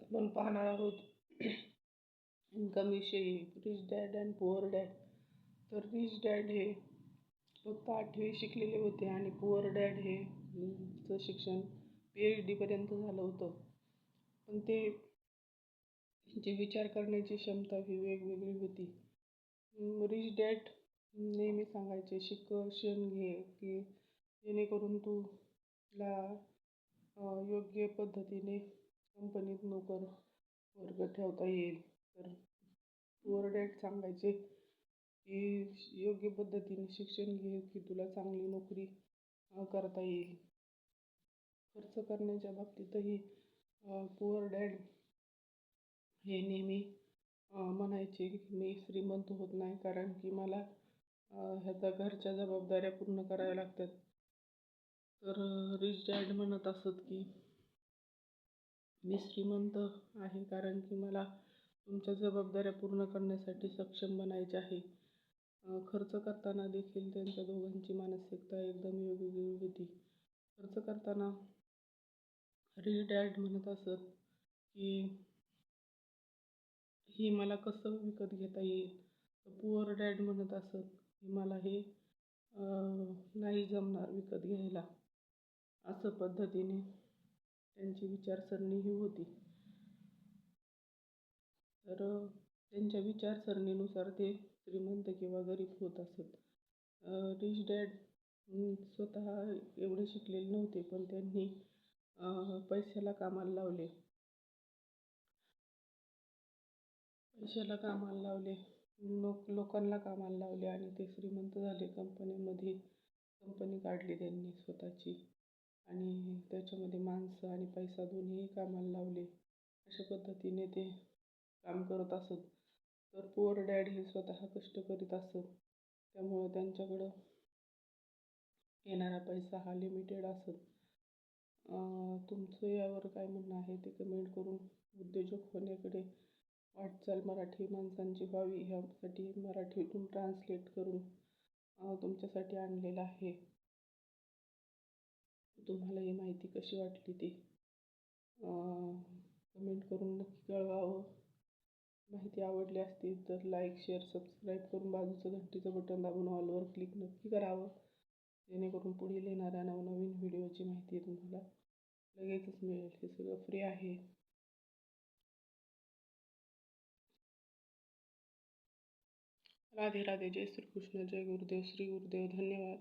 आपण पाहणार आहोत. इन्कम विषयी rich dad and poor dad तर रिच डॅड हे फक्त आठवी शिकलेले होते आणि पुअर डॅड हे चं शिक्षण पी एच डीपर्यंत झालं होतं. पण ते जे विचार करण्याची क्षमता ही वेगवेगळी होती. रिच डॅड नेहमी सांगायचे शिक्षण घे की जेणेकरून तू तुला योग्य पद्धतीने कंपनीत नोकर वर्ग ठेवता येईल. तर पुअर डॅड सांगायचे की योग्य पद्धतीने शिक्षण घे की तुला चांगली नोकरी करता येईल. खर्च करण्याच्या बाबतीतही पुअर डॅड हे नेहमी म्हणायचे की मी श्रीमंत होत नाही कारण की मला ह्याचा घरच्या जबाबदाऱ्या पूर्ण कराव्या लागतात. तर रिच डॅड म्हणत असत की मी श्रीमंत आहे कारण की मला तुमच्या जबाबदाऱ्या पूर्ण करण्यासाठी सक्षम बनायचे आहे. खर्च करताना देखील त्यांच्या दोघांची मानसिकता एकदम वेगवेगळी होती. खर्च करताना रिच डॅड म्हणत असत की हे मला कसं विकत घेता येईल? पुअर डॅड म्हणत असत की मला हे नाही जमणार विकत घ्यायला. असं पद्धतीने त्यांची विचारसरणी ही होती. तर त्यांच्या विचारसरणीनुसार ते श्रीमंत किंवा गरीब होत असत रिच डॅड स्वतः एवढे शिकलेले नव्हते पण त्यांनी पैशाला कामाला लावले. पैशाला कामाला लावले. लोक लोकांना कामाला लावले आणि ते श्रीमंत झाले. कंपनीमध्ये कंपनी काढली त्यांनी स्वतःची. आणि त्याच्यामध्ये माणसं आणि पैसा दोन्हीही कामाला लावले. अशा पद्धतीने ते काम करत असत. तर पुअर डॅड हे स्वतः कष्ट करीत असत. त्यामुळं त्यांच्याकडं येणारा पैसा हा लिमिटेड असत. तुमचं यावर काय म्हणणं आहे ते कमेंट करून उद्योजक होण्याकडे वाटचाल मराठी माणसांची व्हावी ह्यासाठी मराठीतून ट्रान्सलेट करून तुमच्यासाठी आणलेलं आहे. तुम्हाला ही माहिती कशी वाटली ती? कमेंट करून नक्की कळवावं. माहिती आवडली असतील तर लाईक शेअर सबस्क्राईब करून बाजूचं घंटीचं बटन दाबून ऑलवर क्लिक नक्की करावं. जेणेकरून पुढील येणाऱ्या नवनवीन व्हिडिओची माहिती तुम्हाला लगेचच मिळेल. हे सगळं फ्री आहे. राधे राधे. जय श्रीकृष्ण. जय गुरुदेव. श्री गुरुदेव. धन्यवाद.